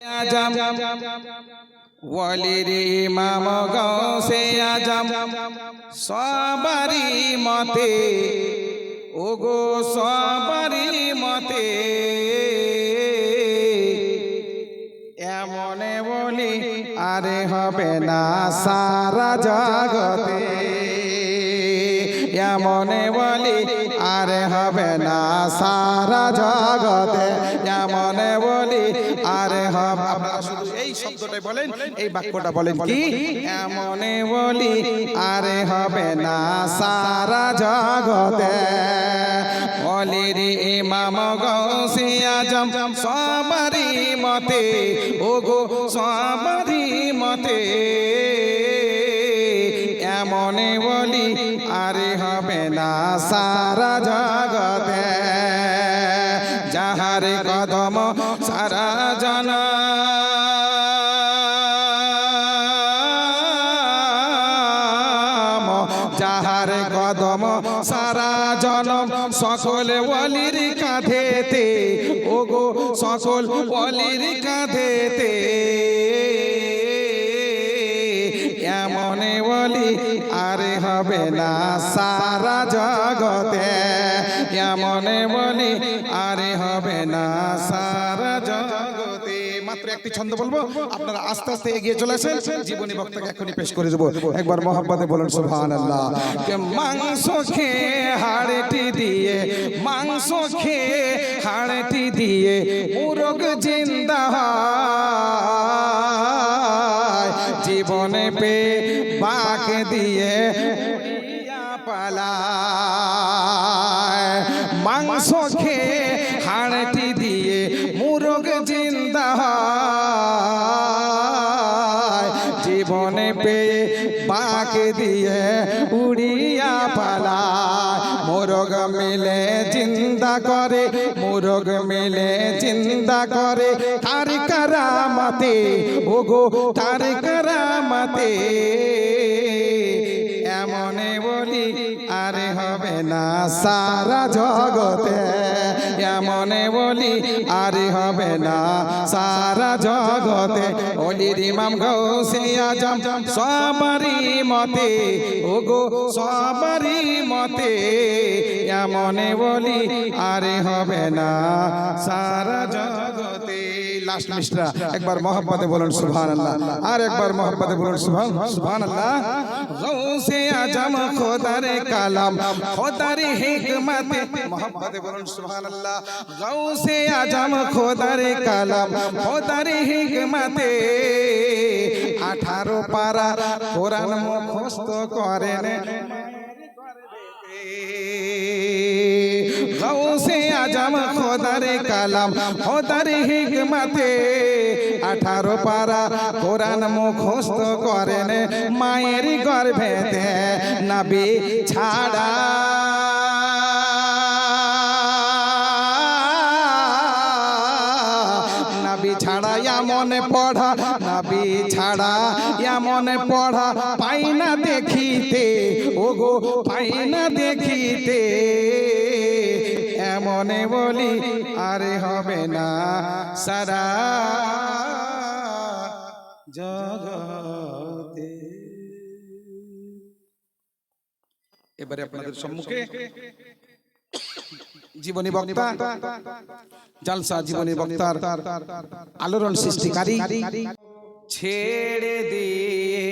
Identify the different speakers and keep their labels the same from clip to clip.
Speaker 1: আজম। ওয়ালির ইমাম গৌসে আজম। সবারি মতে, ওগো সবারি মতে, এমনে বলি আরে হবে না সারা জগতে। এমনে বলি আরে হবে না সারা জগতে। এই শব্দটাই বলেন এই বাক্যটা বলেন কি? এমনে বলি আরে হবে না সারা জগতে। অলির ইমাম গৌসি আজম সবারি মতে ওগো সবারি মতে। এমনে বলি আরে হবে না সারা জগতে। বলি, আরে হবে না সারা জগতে। এমনে বলি, আরে হবে না সারা জগতে। মাত্র একটি ছন্দ বলব, আপনারা আস্তে আস্তে এগিয়ে চলে আসেন। জীবনী বক্তাকে এখনই পেশ করে দেবো। একবার মোহাম্মদে বলুন সুবহান আল্লাহ মাংস খেয়ে হাড়টি দিয়ে, মাংস খেয়ে হাড়টি দিয়ে, মুরগ জিন্দা হয়। জীবনে পে বাক দিয়ে পালায়। মাংস খেয়ে হাড়টি দিয়ে মুরগ জিন্দা জীবনে পেয়ে বাক দিয়ে উড়িয়া পালায়। মোরগ মিলে চিন্তা করে। মোরগ মিলে চিন্তা করে। তার কারামতে ওগো তার কারামতে এমনে বলি, আরে হবে না সারা জগতে। এমনে বলি, আরে হবে না সারা জগতে। অলির ইমাম গৌসে আজম সবারি মতে, ওগো সবারি মতে। এমনে বলি, আরে হবে না সারা জগতে। মিস্টরা একবার মোহাম্মদে বলুন সুবহানাল্লাহ। আর একবার মোহাম্মদে বলুন সুবহান সুবহানাল্লাহ। গৌসে আজম, খোদার কালাম, খোদার হিকমতে। মোহাম্মদে বলুন সুবহানাল্লাহ। গৌসে আজম, খোদার কালাম, খোদার হিকমতে। আঠারো পারা কোরআন মুখস্থ করেন। আজম খোদার কালাম, খোদার হিকমতে। আঠারো পারা কোরআন মুখস্থ করেন মায়ের গর্ভেতে নবী ছাড়া। ছাড়া পড়া, নবী ছাড়া এমন পড়া, পাই দেখিতে, ওগো পাই না দেখিতে। এমনে বলি আরে হবে না সারা জগতে। এবারে আপনাদের সম্মুখে জীবনী বক্তা জালসা জীবনী বক্তার আলোড়ন সৃষ্টিকারী ছেড়ে দিয়ে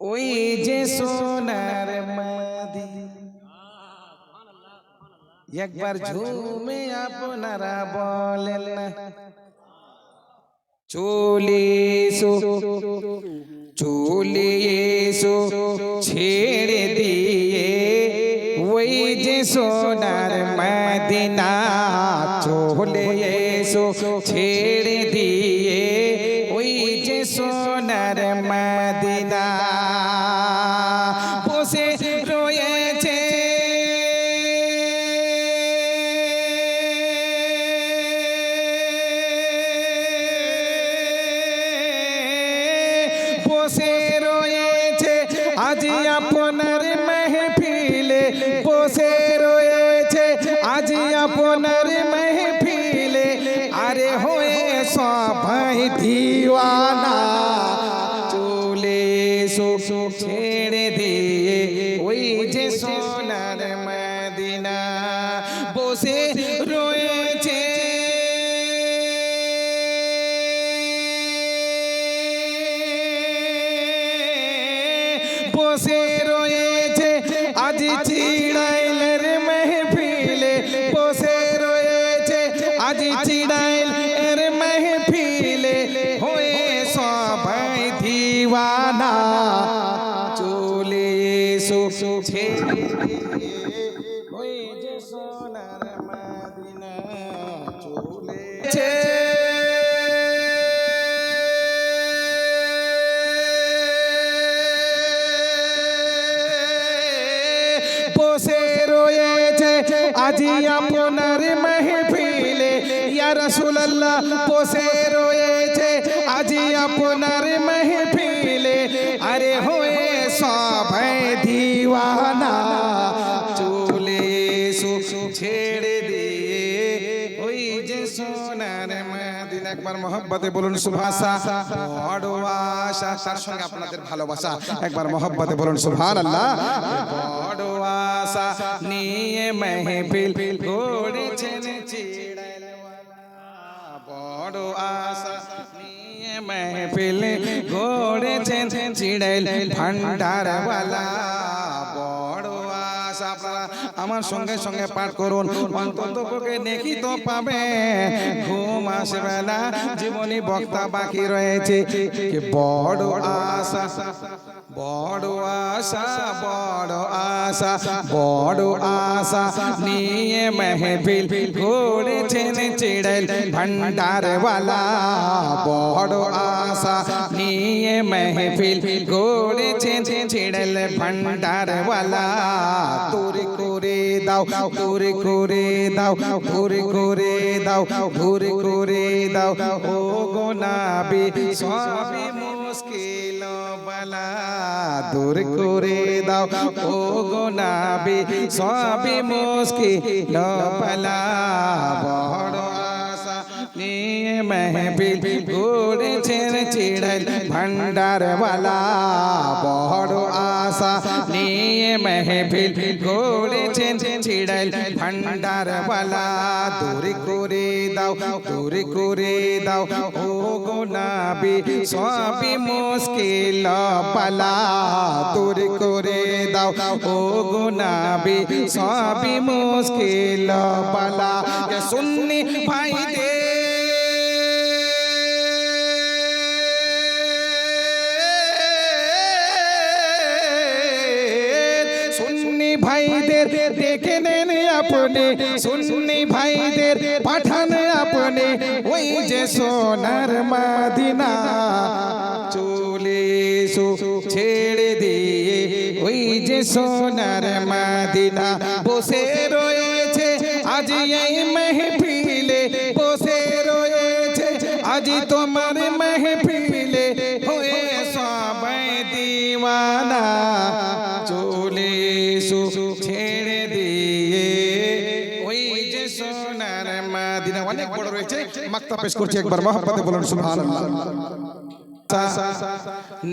Speaker 1: ওই যে সোনার মাদি একবার ঝুমে আপনারা বলেন। চলে এসো চলে এসো ছেড়ে দিয়ে ওই যে সোনার মদিনা চলে এসো ছেড়ে বসে রাসূলুল্লাহ বসে রয়েছে। আজি আপনার মেহফিলে, আরে হয়ে সবাই দিওয়ানা। চলে এসো, ছেড়ে দিয়ে, ওই যে সোনার মদিনা, একবার মহব্বতে বলুন সুভাষা। বড় আশা, তার সঙ্গে আপনাদের ভালোবাসা, একবার মহব্বতে বলুন সুবহানাল্লাহ। বড় আশা নিয়ে মেহফিল চিড়াইলওয়ালা বড় আশা নিয়ে মেহফিল গড়েছেন চিড়াইল ভান্ডারওয়ালা বড় আশা আপনারা আমার সঙ্গে সঙ্গে পাঠ করুন। অন্তত পক্ষে নেকি তো পাবে। ঘুম আসবে না। জীবনী বক্তা বাকি রয়েছে। বড় আশা? বড় আশা বড় আশা বড় আশা। নিয়ে মেহফিল ঘুরেছেন চিড়াইল ভান্ডারওয়ালা। বড় আশা নিয়ে মেহফিল ঘুরেছেন চিড়াইল ভান্ডারওয়ালা তোর করে দাও তোর করে দাও তোর করে দাও তোর করে দাও ও গো নাবি সবই মুশকিল বালা দূর করে দাও ও গো নাবি সবই মুশকিল বালা বড় আশা নিয়ে মেহফিল ঘুরেছেন চিড়াইল ভান্ডারওয়ালা বড় আশা নিয়ে মেহফিল ঘুরেছেন চিড়াইল ভান্ডারওয়ালা দূর করে দাও দূর করে দাও ও গো নাবি সবই মুশকিল পালা দূর করে দাও ও গো নাবি সবই মুশকিল পালা সুন্নি ভাইদের সুন্নি আপনি সুন্নি ভাইদের পাঠান আপনি ওই যে সোনার মাদিনা চলে এসো ছেড়ে দিয়ে ওই যে সোনার মাদিনা বসে রয়েছে আজ এই মেহফিলে বসে রয়েছে আজ তোমার মেহফিলে হয়ে সবাই দিওয়ানা চলে এসো ছেড়ে দিয়ে অনেক বড় রয়েছে মাক্তা পেশ করছি একবার মহব্বতে বলুন সুবহানাল্লাহ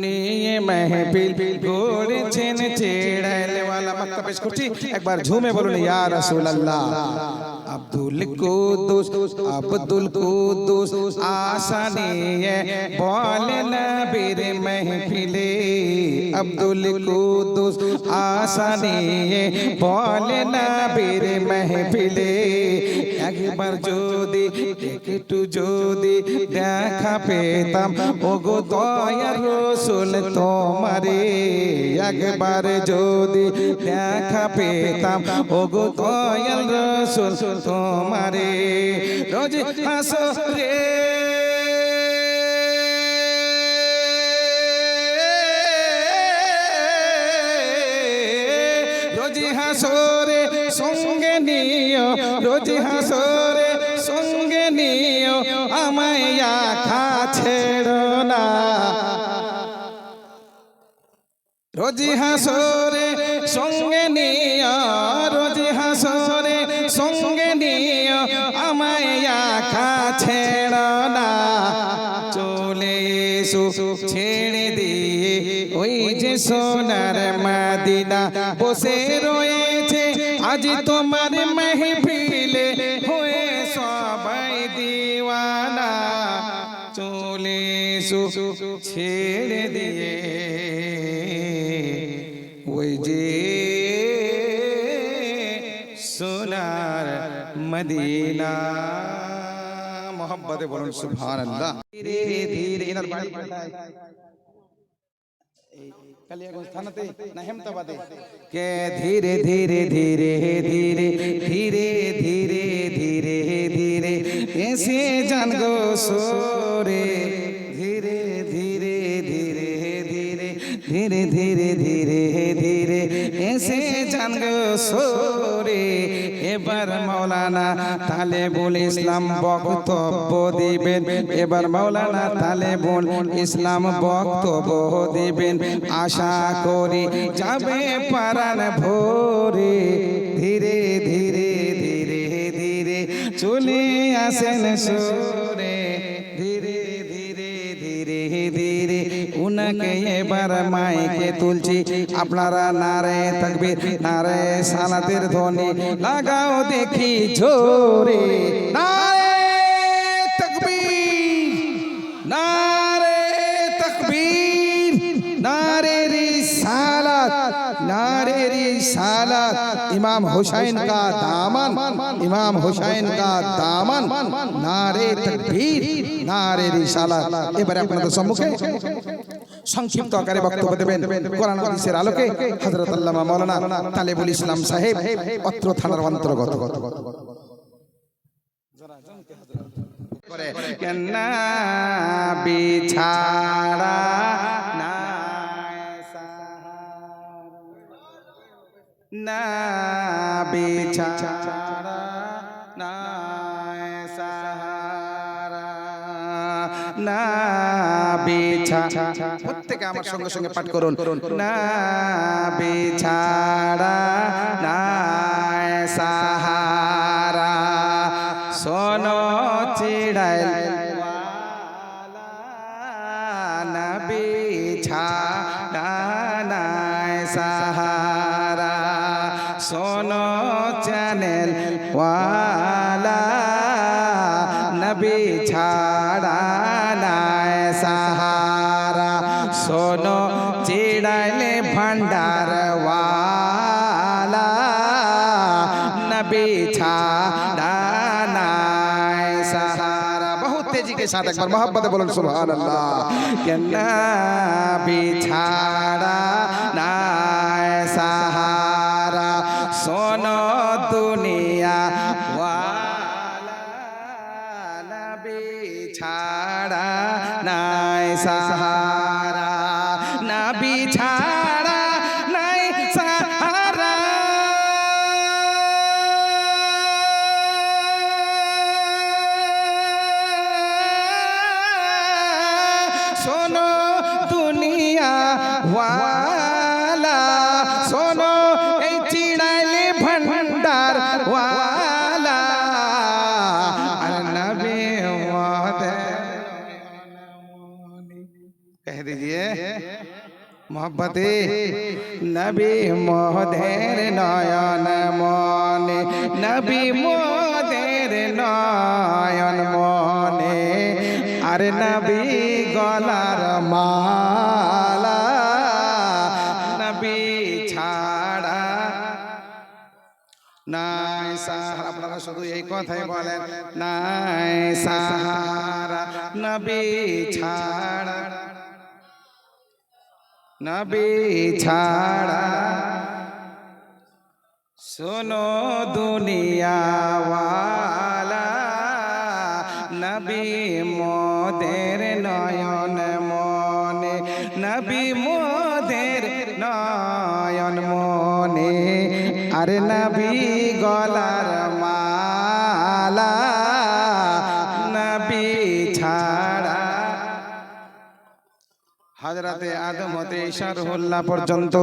Speaker 1: নিয়ে মেহফিল করেছেন চেড়াইলওয়ালা মাক্তা পেশ করছি একবার ঝুমে বলুন ইয়া রাসূলুল্লাহ আব্দুল কুদ্দুস আব্দুল কুদ্দুস আশা নিয়ে বলে নবীর মেহফিলে আব্দুল কুদ্দুস আশা নিয়ে বলে নবীর মেহফিলে একবার যদি একটু যদি দেখা পেতাম ওগো দয়ার রসুল তোমারে একবার যদি দেখা পেতাম ওগো দয়াল রসুল তোমারে রোজ হাসো রে। রোজি হাসরে সঙ্গে নিও। রোজি হাসরে সঙ্গে নিও। আমায় আখা ছেড়ো না। রোজি হাসরে সঙ্গে নিও। রোজি হাসরে ছেড়ো না এসো ছেড়ে দিয়ে ওই যে সোনার মাদিনা বসে রয়েছে আজ তোমার মেহফিলে হয়ে সবাই দিওয়ানা চলে এসো ছেড়ে দিয়ে ওই যে সোনার মদিনা মোহাম্মদে বলুন সুবহানাল্লাহ ধীরে ধীরে এনার বাড়ি কোথায়? কালিয়াগঞ্জ থানাতে না হেমতাবাদে কে ধীরে ধীরে ধীরে ধীরে ধীরে ধীরে ধীরে ধীরে এসে জান গো সোরে ধীরে ধীরে ধীরে ধীরে ধীরে ধীরে ধীরে ধীরে এসে জান গো সোরে এবার মাওলানা তালেবুল ইসলাম বক্তব্য দিবেন। এবার মাওলানা তালেবুল ইসলাম বক্তব্য দিবেন। আশা করি যাবে পারান ভোরে। ধীরে ধীরে ধীরে ধীরে চলে আসেন সোরে। ধীরে ধীরে ধীরে ধীরে উনাকে এবার মাইকে তুলছি। আপনারা নারে থাকবে নারে সালাতের ধ্বনি। লাগাও দেখি ঝোরে নারে তকবীর। নারে তকবীর। নারে রিসালাত নারে রিসালাত ইমাম হুসাইন কা দামান। ইমাম হুসাইন কা দামান। নারে তকবীর। নারে রিসালাত এবারে আপনাদের সম্মুখে সংক্ষিপ্ত আকারে বক্তব্য দেবেন কোরআন হাদিসের আলোকে হযরত আল্লামা মাওলানা তালেবুল ইসলাম সাহেব অত্র থানার অন্তর্গত। না বিছাড়া। বিছা। প্রত্যেকে আমার সঙ্গে সঙ্গে পাঠ করুন। না বিছাড়া না সাহারা সোনো চিড়াই নবী ছাড়া নাই সাহারা সোনো চ্যানেল ওয়ালা। সাথে একবার মহাব্বাদে বলুন, সুবহানাল্লাহ। কে নবী ছাড়া নাই সাহারা সোনো দুনিয়া ওয়ালা নাই সাহারা। মহব্বতে নবী মোহের নয়ন মনে, নবী মোহের নয়ন মনে, আর নবী গলার মালা, নবী ছাড়া নাই সাহার। আপনারা শুধু এই কথাই বলেন, নাই সাহারা, নবী ছাড়া নবী ছাড়া শোনো দুনিয়াওয়ালা নবী মোদের নয়ন মনে নবী মোদের নয়ন মনে আর নবী গলার হতে ইশারুল্লাহ পর্যন্ত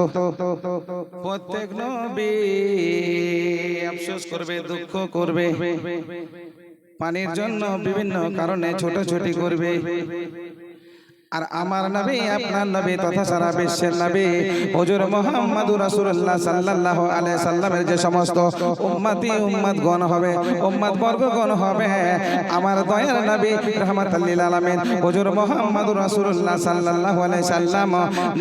Speaker 1: প্রত্যেক নবী আফসোস করবে দুঃখ করবে। পানির জন্য বিভিন্ন কারণে ছোটাছুটি করবে। আর আমার নবী আপনার নবী তথা সারা বিশ্বের নবী হুজুর মুহাম্মদুর রাসূলুল্লাহ সাল্লাল্লাহু আলাইহি সাল্লামের যে সমস্ত উম্মতি উম্মত গণ হবে উম্মত বর্গ গণ হবে। আমার দয়ার নবী রাহমাতাল লিল আলামিন হুজুর মুহাম্মদুর রাসূলুল্লাহ সাল্লাল্লাহু আলাইহি সাল্লাম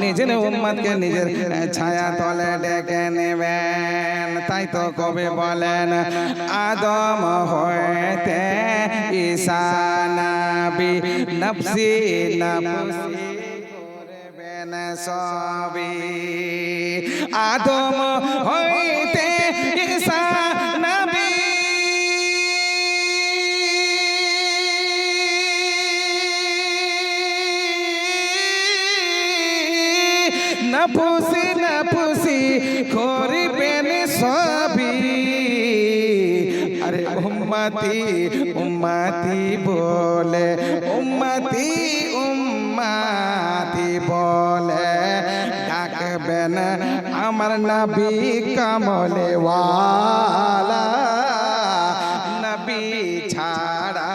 Speaker 1: নিজের উম্মতকে নিজের ছায়া তলে ডেকে নেবেন। তাই তো কবে বলেন আদম হইতে ঈসা নবী নফসি নফসি করবেন সবই আদম হইতে ঈসা নবী। নফসি নফসি করবেন সবই আরে উম্মতি উম্মতি বলে, উম্মতি উম্মতি বলে। ডাকবেন আমার নবী কামলে ওয়ালা নবী ছাড়া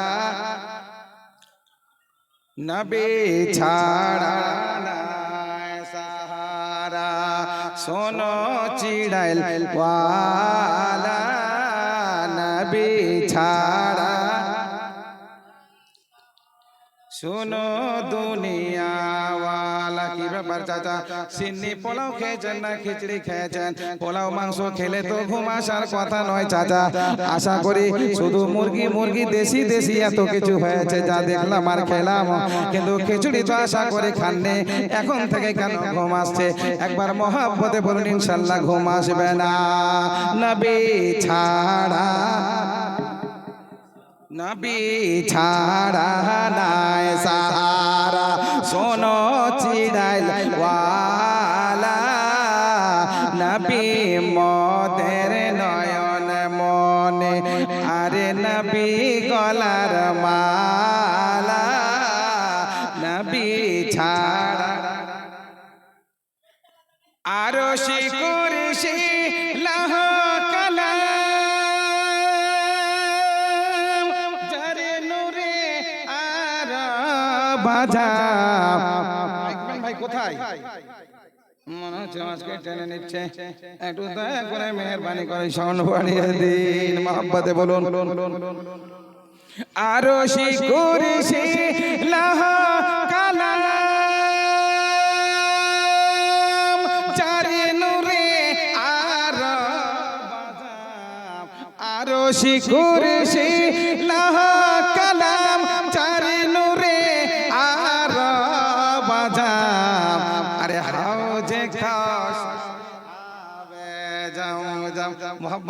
Speaker 1: নবী ছাড়া শোনো চিড়াইল ওয়ালা নবী ছাড়া শোনো দুনিয়াওয়ালা কি ব্যাপার চাচা? সিন্নি পোলাও খেয়েছেন না খিচড়ি খেয়েছেন? পোলাও মাংস খেলে তো ঘুম আসার কথা নয় চাচা। আশা করি শুধু মুরগি মুরগি দেশি দেশি এত কিছু হয়েছে যা দেখলাম আর খেলাম। কিন্তু খিচুড়ি তো আশা করে খাননি। এখন থেকে কেন ঘুম আসছে? একবার মহাব্বতে বলুন ইনশাল্লাহ ঘুম আসবে না। নবী ছাড়া নবী ছাড়া নাই সাহারা। সোনো চিড়াইল আজকে টেনে নিচ্ছে। একটু দয়া করে মেহরবানি করে সাউন্ড দিন। মহব্বতে বলুন। আরও সে লাহ কালাম চারে নূরে আর শিকুর সে লাহ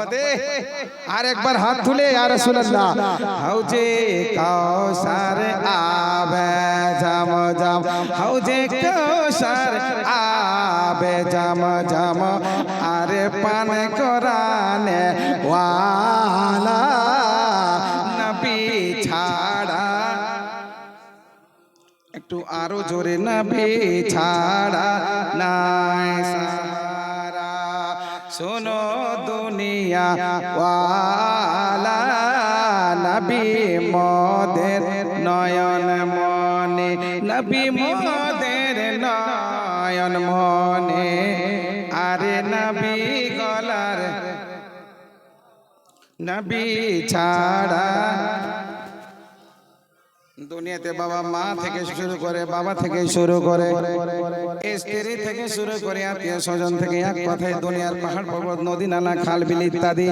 Speaker 1: মোহাম্মদে আর একবার হাত তুলে আর রাসূলুল্লাহ। হাউজে কাউসার আবে জাম জাম। হাউজে কাউসার আবে জাম জাম। আরে পান করানে ওয়ালা নবী ছাড়া। একটু আরও জোরে নবী ছাড়া নাই। ওয়ালা নবী মদের নয়ন মনে নবী মদের নয়ন মনে। আরে নবী গলার নবী ছাড়া দুনিয়াতে বাবা মা থেকে শুরু করে বাবা থেকে শুরু করে স্ত্রী থেকে শুরু করে আত্মীয় স্বজন থেকে এক কথায় দুনিয়ার পাহাড় পর্বত নদী নালা খাল বিল ইত্যাদি।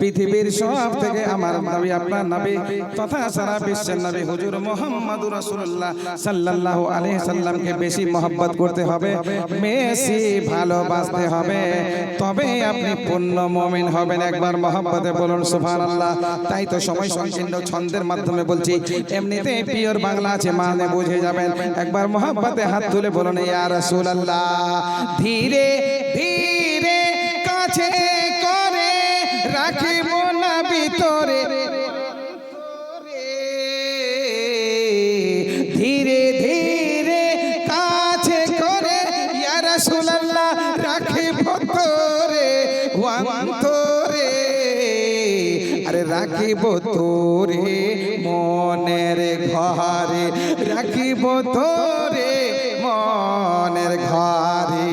Speaker 1: পৃথিবীর সব থেকে আমার নবী আপনার নবী তথা সারা বিশ্বের নবী হুজুর মোহাম্মদ রাসূলুল্লাহ সাল্লাল্লাহু আলাইহি সাল্লামকে বেশি মহব্বত করতে হবে বেশি ভালোবাসতে হবে। তবে আপনি পূর্ণ মুমিন হবেন একবার মহব্বতে বলুন সুবহানাল্লাহ। তাই তো সময় সংকীর্ণ ছন্দের মাধ্যমে বলছি এমনিতে পিওর বাংলা আছে মানে বুঝে যাবেন। একবার মহব্বতে হাত তুলে বলুন, ইয়া রাসূলুল্লাহ। ধীরে ধীরে, কাছে করে রাখিব না ভিতরে। ধীরে ধীরে, কাছে করে, ইয়া রাসূলুল্লাহ, রাখিব তোরে। আরে রাখিব তোরে মনের ঘরে। রাখিব তোরে মনের ঘরে।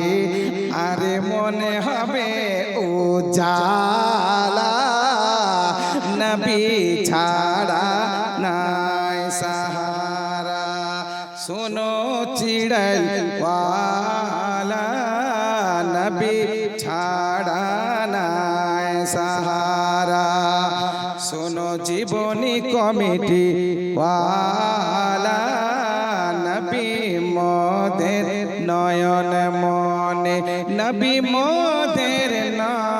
Speaker 1: আরে মনে হবে উজালা কমিটি ওয়ালা নবী মোদের নয়ন মনে নবী মোদের নয়ন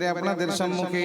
Speaker 1: এবারে আপনাদের সম্মুখে